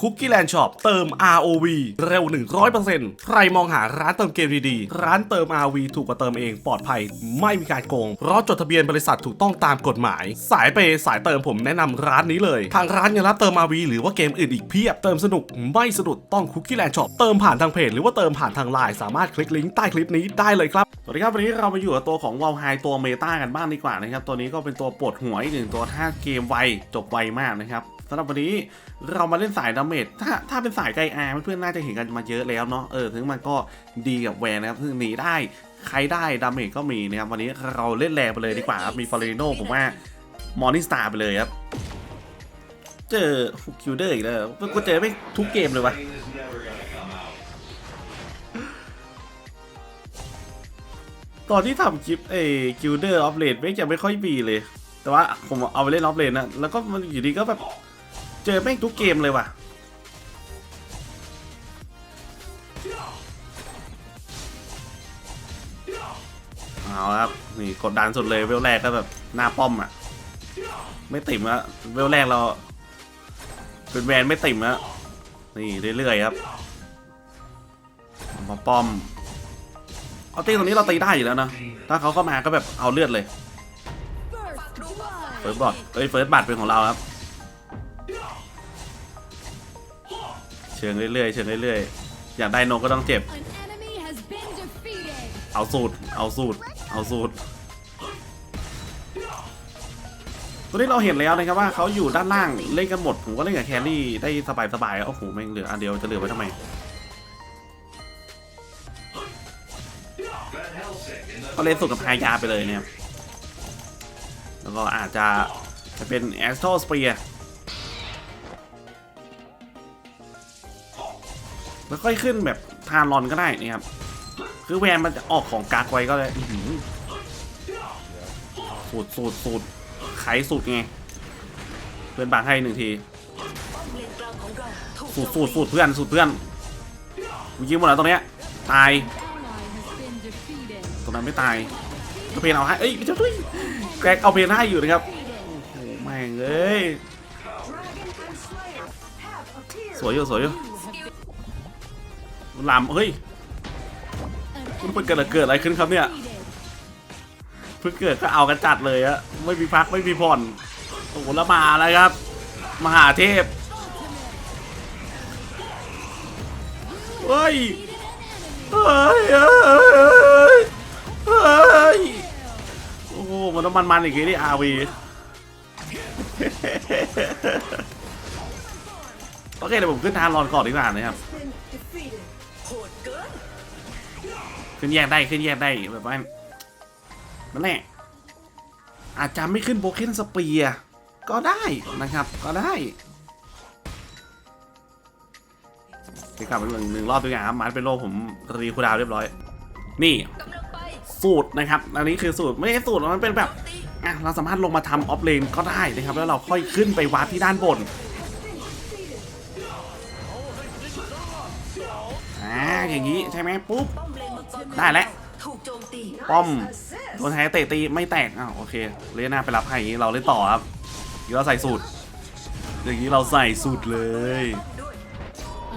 คุกกี้แลนด์ช็อปเติม ROV เร็ว 100%ใครมองหาร้านเติมเกมดีๆ ร้านเติม ROV ถูกกว่าเติมเองปลอดภัย ไม่มีการโกง เพราะจดทะเบียนบริษัทถูกต้องตามกฎหมาย สายเปย์สายเติมผมแนะนำร้านนี้เลย ทางร้านยังรับเติม ROV หรือว่าเกมอื่นอีกเพียบเติมสนุกไม่สะดุดต้องคุกกี้แลนด์ช็อปเติมผ่านทางเพจหรือว่าเติมผ่านทางไลน์สามารถคลิกลิงก์ใต้คลิปนี้ได้เลยครับสวัสดีครับวันนี้เรามาอยู่กับตัวของวอลไฮตัวเมตากันบ้างดีกว่านะครับตัวนี้ก็เป็นตัวปวดหัวอีกหนึ่งตัวถ้าเกมไวจบไวมากนะครับ สำหรับวันนี้เรามาเล่นสายดาเมจถ้าถ้าเป็นสายไกอาร์เพื่อนๆน่าจะเห็นกันมาเยอะแล้วเนาะเออถึงมันก็ดีกับแวนนะครับซึ่งหนีได้ใครได้ดาเมจก็มีนะครับวันนี้เราเล่นแรงไปเลยดีกว่าครับมีฟอร์เรโนผมว่ามอร์นิ่งสตาร์ไปเลยครับ เจอคิวเดอร์อีกแล้วก็เจอไม่ทุกเกมเลยวะตอนที่ทำคลิปเอคิวเดอร์ออฟเลนไม่จะไม่ค่อยมีเลย แต่ว่าผมเอาไปเล่นออฟเลนนะแล้วก็มันอยู่ดีก็แบบ เจอแม่งทุกเกมเลยว่ะ เอาละครับ นี่กดดันสุดเลยเวลแรกก็แบบหน้าป้อมอะ ไม่ติ่มอะเวลแรกเรา เป็นแวนไม่ติ่มอะนี่เรื่อยๆครับมาป้อมเอาตีตรงนี้เราตีได้อยู่แล้วนะถ้าเขาเข้ามาก็แบบเอาเลือดเลย เฟิร์สบอดเอ้ยเฟิร์สบัตเป็นของเราครับ เชิงเรื่อยๆเชิงเรื่อยๆอยากได้นกก็ต้องเจ็บ An enemy has been defeated. เอาสูตรเอาสูตรเอาสูตรตัวนี้เราเห็นแล้วนะครับว่าเขาอยู่ด้านล่างเล่นกันหมดผมก็เล่นกับแครี่ได้สบายๆโอ้โหแม่งเหลืออันเดียวจะเหลือไว้ทำไมก็เล่นสุดกับไฮยาไปเลยเนี่ย แล้วก็อาจจะจะเป็นแอสโตสเปีย แล้วค่อยขึ้นแบบทานรอนก็ได้นี่ครับ คือแวนมันจะออกของกากไว้ก็เลยสูตรสูตรสูตรไขสูตรไง เพื่อนบางให้หนึ่งที สูตรสูตรสูตรเพื่อนสูตรเพื่อนกูยิงหมดแล้วตรงเนี้ย ตาย ตรงนั้นไม่ตายก็เพนเอาให้ เอ้ยไม่ใช่ด้วยแกรกเอาเพนให้อยู่นะครับ โอ้โหแม่งเอ้ย สวยอยู่สวยอยู่ ลำเฮ้ยมันเกิดอะไรเกิดอะไรขึ้นครับเนี่ย เพิ่งเกิดก็เอากันจัดเลยอะไม่มีพักไม่มีผ่อนโอ้โหแล้วมาแล้วครับ มหาเทพเฮ้ยเฮ้ยเฮ้ยเฮ้ยโอ้โหมันต้องมันๆอีกทีนี่อาวีโอเคเดี๋ยวผมขึ้นทานรอนก่อนดีกว่านะครับ ขึ้นแยกได้ขึ้นแยกได้แบบว่านั่นแหละอาจจะไม่ขึ้นโบเคนสเปียก็ได้นะครับก็ได้ไปกลับไปหนึ่งหนึ่งรอบตัวอย่างครับมาร์เป็นโลผมรีคูดาวเรียบร้อย นี่สูตรนะครับ อันนี้คือสูตรไม่ใช่สูตรมันเป็นแบบอะเราสามารถลงมาทำออฟเลนก็ได้นะครับ แล้วเราค่อยขึ้นไปวาร์ปที่ด้านบนอ่าอย่างนี้ใช่ไหมปุ๊บ ได้แล้วถูกโจมตีป้อมโดนแทงเตะตีไม่แตกอ้าวโอเคเลน่าไปรับให้อย่างนี้เราเล่นต่อครับอย่างนี้เราใส่สูตรอย่างนี้เราใส่สูตรเลย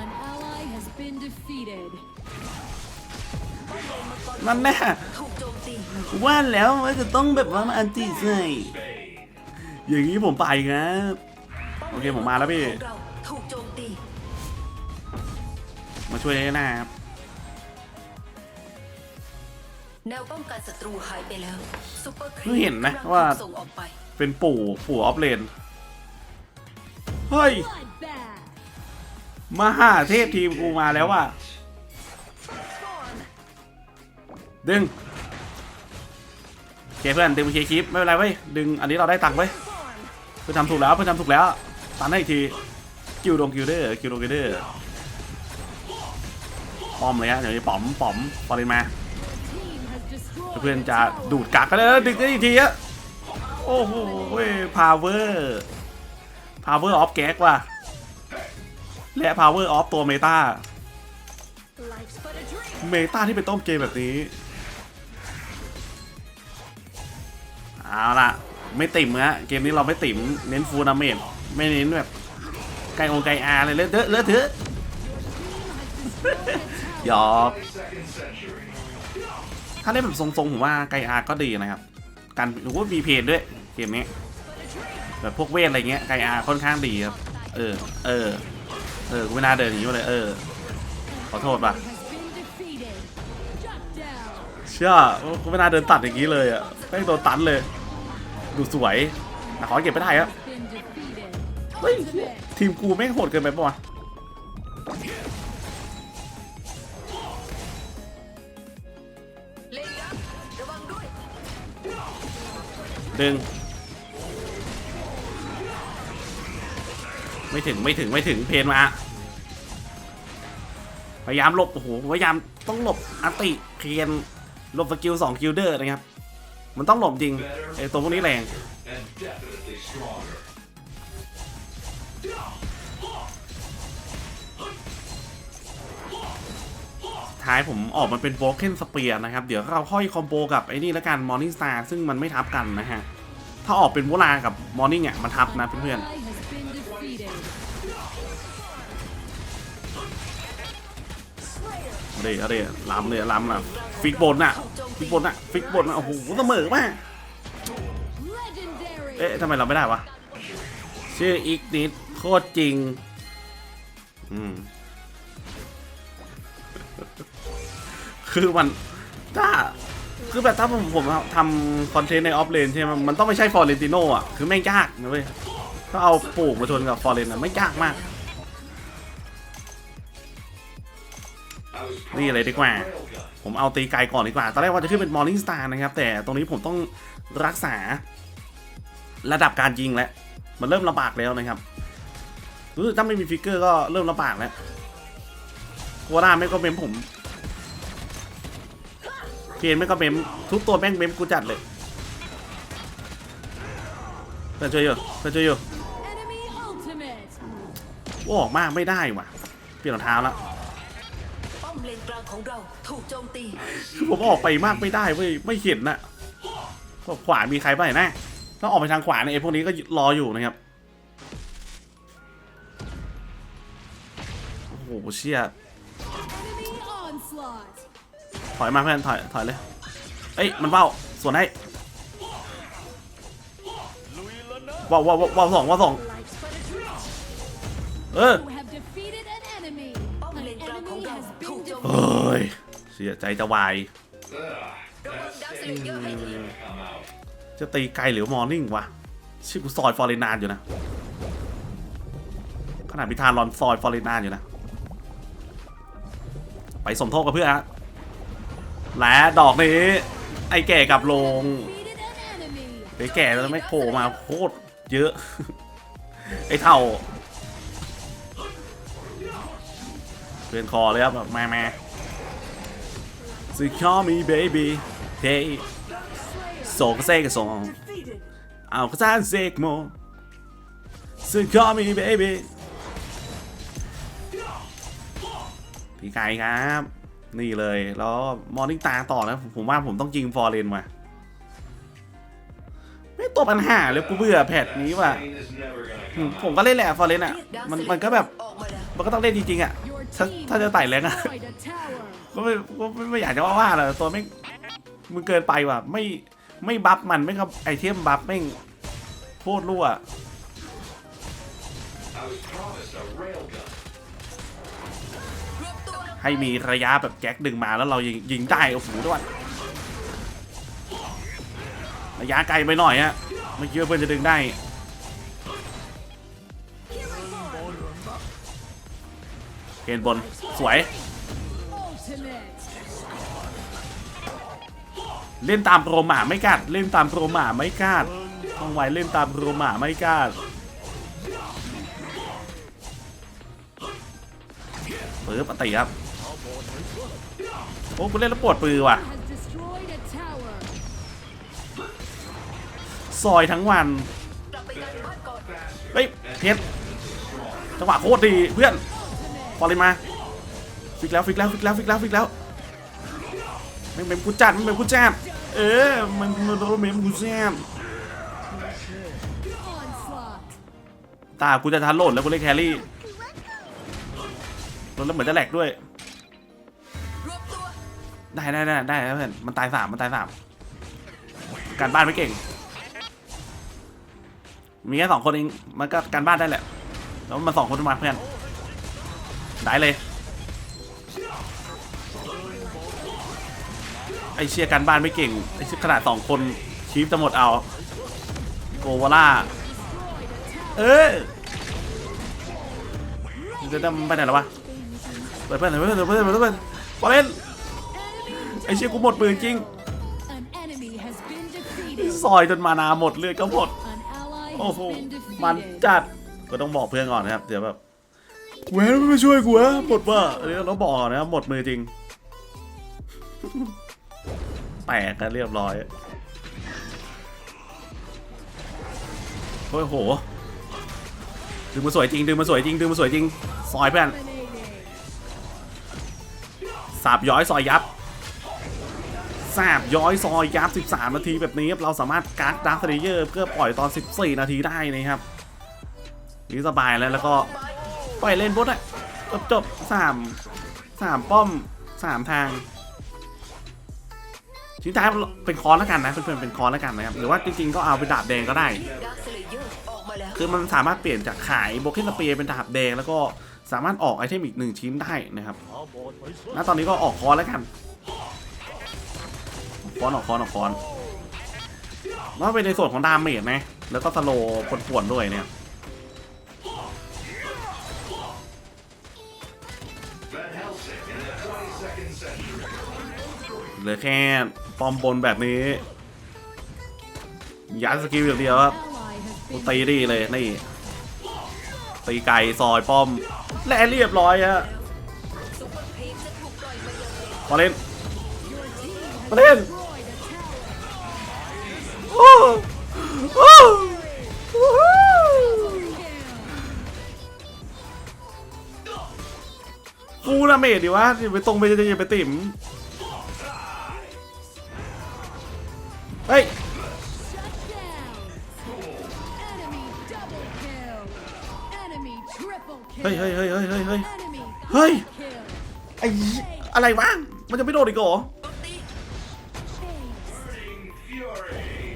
An ally has been defeated. นั่นแน่ถูกโจมตีว่าแล้วว่าจะต้องแบบว่ามาอันตีใส่อย่างนี้ผมไปครับโอเคผมมาแล้วพี่ของเราถูกโจมตีมาช่วยเลน่าครับ แนวป้องกันศัตรูหายไปแล้วซุปเปอร์ครีเพิ่งเห็นนะกำลังว่าถูกส่งออกไปเป็นปู่ปู่ออฟเลน เฮ้ย Bloodbath. มหาเทพทีมกูมาแล้วว่ะ ดึงโอเคเพื่อนดึงไปเคลียร์คลิปไม่เป็นไรเว้ย ดึงอันนี้เราได้ตังค์เว้ย เพื่อนทำถูกแล้ว เพื่อนทำถูกแล้ว ตันให้อีกทีกิวดงกิวเดอร์กิวดงกิวเดอร์ป้อมเลยฮะเดี๋ยวนี้ป๋อมป๋อมปอลินมา Team has destroyed. เพื่อนจะดูดกักกันเลยนะดึงได้อีกทีอะโอ้โหพาวเวอร์พาวเวอร์ออฟแก๊กว่ะ และพาวเวอร์ออฟตัวเมตาเมตาที่เป็นต้มเกมแบบนี้ เอาล่ะ ไม่ติ่มฮะเกมนี้เราไม่ติ่มเน้นฟูลดาเมจไม่เน้นแบบไก่องไก่อาเลยเลอะเทอะเลอะเทอะหยอก ถ้าเล่นแบบทรงๆผมว่าไก่อาก็ดีนะครับ การหรือว่ามีเพจด้วยเกมนี้แบบพวกเวทอะไรเงี้ยไก่อาค่อนข้างดีครับ เออ เออ เออกูไม่น่าเดินหนีมาเลย เออ ขอโทษป่ะเชื่อกูไม่น่าเดินตัดอย่างนี้เลยอะแม่งโดนตันเลย ดูสวยแต่ขอเก็บไม่ได้ครับ เฮ้ย ทีมกูแม่งโหดเกินไปปะวะ ดึงไม่ถึงไม่ถึงไม่ถึงเพนมาพยายามหลบโอ้โหพยายามต้องหลบอัติเพนหลบสกิลสองคิลเดอร์นะครับ มันต้องหลบจริงไอตัวพวกนี้แรง ท้ายผมออกมาเป็นโบเ e นสเปียร์นะครับ เดี๋ยวเราค่อยคอมโบกับไอ้นี่แล้วกันมอร์นิ่งสตาร์ซึ่งมันไม่ทับกันนะฮะ ถ้าออกเป็นโบรากับมอร์นิ่งอะมันทับนะเพื่อน Ally has been defeated. ๆเอาดี๋ยวเดี๋ยวล้ำเลยล้ำอะ ฟิกบนอะ ฟิกบนอะฟิกบนอะ โอ้โหเสมอมากเอ๊ะทำไมเราไม่ได้วะ ชื่ออีกนิดโคตรจริง อืม คือมันถ้าคือแบบถ้าผมผมทำคอนเทนต์ในออฟเลนใช่ไหมมันต้องไม่ใช่ฟอร์เรนติโนอะ คือแม่งยากนะเว้ยถ้าเอาปลูกมาชนกับฟอร์เรนอะไม่ยากมาก นี่เลยดีกว่า ผมเอาตีไกลก่อนดีกว่า ตอนแรกว่าจะขึ้นเป็นมอร์นิ่งสตาร์นะครับ แต่ตรงนี้ผมต้องรักษาระดับการยิงแล้วมันเริ่มลำบากแล้วนะครับรู้สึกถ้าไม่มีฟิกเกอร์ก็เริ่มลำบากแล้วกัวด้าไม่ก็เมมผม เพียนไม่ก็เมมทุกตัวแม่งเมมกูจัดเลยเพื่อนช่วยอยู่เพื่อนช่วยอยู่ Enemy ultimate. ว่าออกมากไม่ได้ว่ะ เปลี่ยนรองเท้าแล้วป้อมเลนกลางของเราถูกโจมตีคือผมออกไปมากไม่ได้เว้ยไม่เห็นน่ะขวามีใครบ้างเห็นไหมถ้าออกไปทางขวาเนี่ยไอ้พวกนี้ก็รออยู่นะครับโอ้โหเชี่ย Enemy onslaught. ถอยมาเพื่อนถอยถอยเลย เอ้ยมันเบ้าส่วนให้ว้าวว้าวว้าวสองว้าวสองเออเฮ้ยเสียใจจะวายระวัยจะตีไกลหรือมอร์นิ่งวะชื่อกูซอยฟอร์เรนานอยู่นะขนาดพิธานรอนซอยฟอร์เรนานอยู่นะ ไปสมทบกับเพื่อนฮะ และดอกนี้ ไอ้แก่กับลงไอ้แก่แล้วไม่โผล่มาโคตรเยอะ ไอ้เท่าเพื่อนคอเลยครับแบบมามาสิคอมีเบบี้เฮ้ยส่งก็เซกส่งเอาข้าซานเซกโมสิคอมีเบบี้พี่ไก่ครับ นี่เลย แล้วมอร์นิ่งตาต่อนะผมผมว่าผมต้องยิงฟอร์เรนมาไม่ตัวปัญหาเลยกูเบื่อแพทนี้ว่ะอืมผมก็เล่นแหละฟอร์เรนอะมันมันก็แบบมันก็ต้องเล่นจริงๆอะถ้าถ้าจะไต่แรงอะ ก็ไม่ก็ไม่ไม่อยากจะว่าว่าเลยตัวไม่งมึงเกินไปว่ะ ไม่ไม่บัฟมันไม่ก็ไอเทมบัฟแม่งโคตรรั่ว I was promised a railgun. ให้มีระยะแบบแก๊กดึงมาแล้วเรายิงยิงได้โอ้โหด้วยระยะไกลไปหน่อยฮะไม่คิดว่าเพื่อนจะดึงได้เกณฑ์บนสวย เล่นตามโปรหมาไม่กัด เล่นตามโปรหมาไม่กัดต้องไว้เล่นตามโปรหมาไม่กัดปื๊บปฏิครับ อ้กูเล่นแล้วปวดปือว่ะ Has destroyed a tower. ซอยทั้งวันกลับไปยังบ้านก่อนเฮ้ยเพชรจังหวะโคตรดีเพื่อนพอเลยมาฟิกแล้วฟิกแล้วฟิกแล้วฟิกแล้วฟิกแล้วเมมเมมกูจัดเมมเมมกูจัดเออมันมันโดนเมมกูจัด Onslaught. ตากูจะทันโหลดแล้วกูเล่นแครี่โดนแล้วเหมือนจะแหลกด้วยรวบตัว ได้ได้ได้ได้เพื่อนมันตายสามมันตายสามการบ้านไม่เก่ง มีแค่สองคนเองมันก็การบ้านได้แหละ แล้วมันสองคนมาเพื่อนได้เลยไอเชียการบ้านไม่เก่งไอเชียขนาดสองคนชีฟจะหมดเอาโกวาล่าเออจะดำไปไหนแล้ววะเปิดเพื่อนเปิดเพื่อนเปิดเพื่อนเปิดเพื่อนบอลเล่น อเชียกูหมดปืนจริง An enemy has been defeated. ซอยจนมานาหมดเลือดก็หมด An ally โอ้ has โห been มัน defeated. จัดก็ต้องบอกเพื่อนก่อนนะครับเดี๋ยวแบบแหวนไม่มาช่วยกูอะหมดว่ะอันนี้ต้องบอกก่อนนะครับหมดมือจริงแตกกันเรียบร้อยโอ้ยโหดึงมาสวยจริงดึงมาสวยจริงดึงมาสวยจริงซอยเพื่อนสาบย้อยซอยยับ สาบย้อยซอยยับ 13 นาทีแบบนี้ครับเราสามารถการ์ดดาร์คเรเยอร์เพื่อปล่อยตอน 14 นาทีได้นะครับนี่สบายแล้วแล้วก็ปล่อยเล่นบดอะจบจบสามสามป้อมสามทางชิ้นท้ายเป็นคอนแล้วกันนะเพื่อนๆเป็นคอนแล้วกันนะครับหรือว่าจริงๆก็เอาเป็นดาบแดงก็ได้ คือมันสามารถเปลี่ยนจากขายโบเกนสเปียเป็นดาบแดงแล้วก็สามารถออกไอเทมอีกหนึ่งชิ้นได้นะครับณตอนนี้ก็ออกคอนแล้วกัน คอนออกคอนออกคอนว่าเป็นในส่วนของดาเมจนะแล้วก็สโลว์ป่วนๆด้วยเนี่ยเหลือแค่ปอมบนแบบนี้ยัดสกิลอย่างเดียวครับกูตีดีเลยนี่ตีไก่ซอยป้อม และเรียบร้อยฮะซุปเร์ครีมจะถูกปล่นมาเล่น Kill. ฟูลาเมดดิวะอย่าไปตรงไปจะอย่าไปติ่มเฮ้ยเฮ้ยเฮ้ยเฮ้ยเฮ้ยเฮ้ยเฮ้ยเฮ้ยไออะไรวะมันจะไม่โดนอีกเหรอ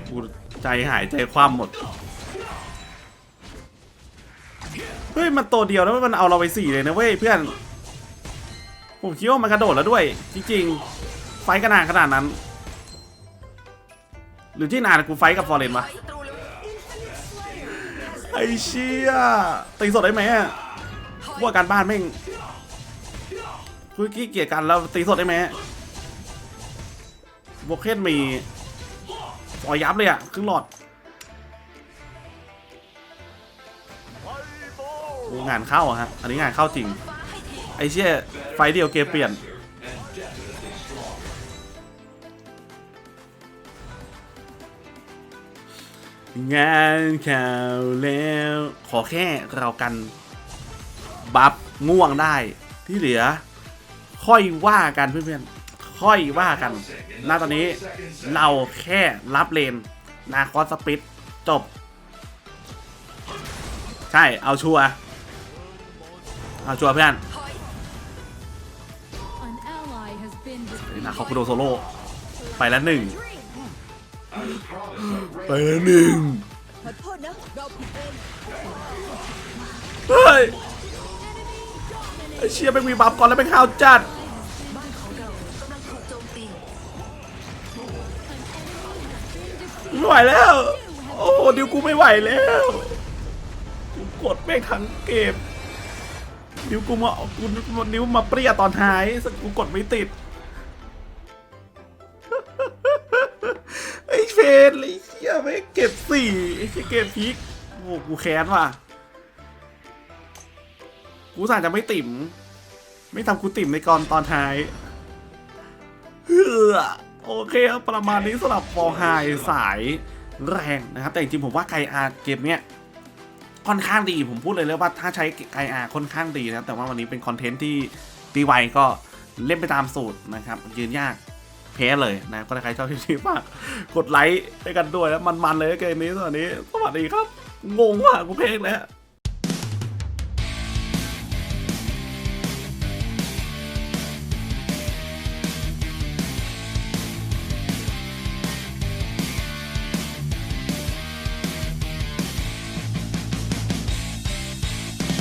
กูใจหายใจคว่ำหมดเฮ้ยมันตัวเดียวแล้วมันเอาเราไปสี่เลยนะเว้ยเพื่อน ผมคิดว่ามันกระโดดแล้วด้วย จริงๆ ไฟกระนานขนาดนั้น หรือที่นานกูไฟกับฟอร์เรนวะไอ้เชี่ยตีสดได้ไหมอะพวกการบ้านแม่งกูขี้เกียจกันแล้วตีสดได้ไหมโบเคนมีซอยยับเลยอะครึ่งหลอดงานเข้าฮะ อันนี้งานเข้าจริง ไอ้เชี่ยไฟเดียวเกมเปลี่ยน งานข่าวแล้ว ขอแค่เรากัน บัฟง่วงได้ที่เหลือ ค่อยว่ากันเพื่อนๆ ค่อยว่ากันณตอนนี้เราแค่รับเลน นาคอสสปิดจบ ใช่ เอาชัวเอาชัวเพื่อน คอคุโดโซโล่ไปแล้วหนึ่ง I was promised a ไป rail แล้วหนึ่งขอโทษนะเราผิดเองเฮ้ยไอเชียไปมีบัฟก่อนแล้วไปข่าวจัดบ้านของเรากำลังถูกโจมตีไม่ไหวแล้ว โอ้โหดิวกูไม่ไหวแล้วกูกดแม่งทั้งเกมดิวกูมากูนิ้วมาเปรี้ยตอนท้ายสักกูกดไม่ติด สี่ไอ้เชี่เกมพีกโอ้โหกูแค้นว่ะ กูสั่งจะไม่ติ่ม ไม่ทำกูติ่มในกรตอนท้ายเฮ้อโอเคครับ ประมาณนี้สำหรับฟอร์ไฮสายแรงนะครับ แต่จริงๆผมว่าไกอาร์เกมเนี้ยค่อนข้างดีผมพูดเลยเลยว่าถ้าใช้ไกอาร์ค่อนข้างดีนะครับแต่ว่าวันนี้เป็นคอนเทนต์ที่ดีไวก็เล่นไปตามสูตรนะครับ ยืนยาก แพ้เลยนะก็ใครชอบคลิปนี้ฝากกดไลค์ให้กันด้วยแล้วมันๆเลยเกมนี้สวัสดีสวัสดีครับงงว่ะกูเพลงแล้ว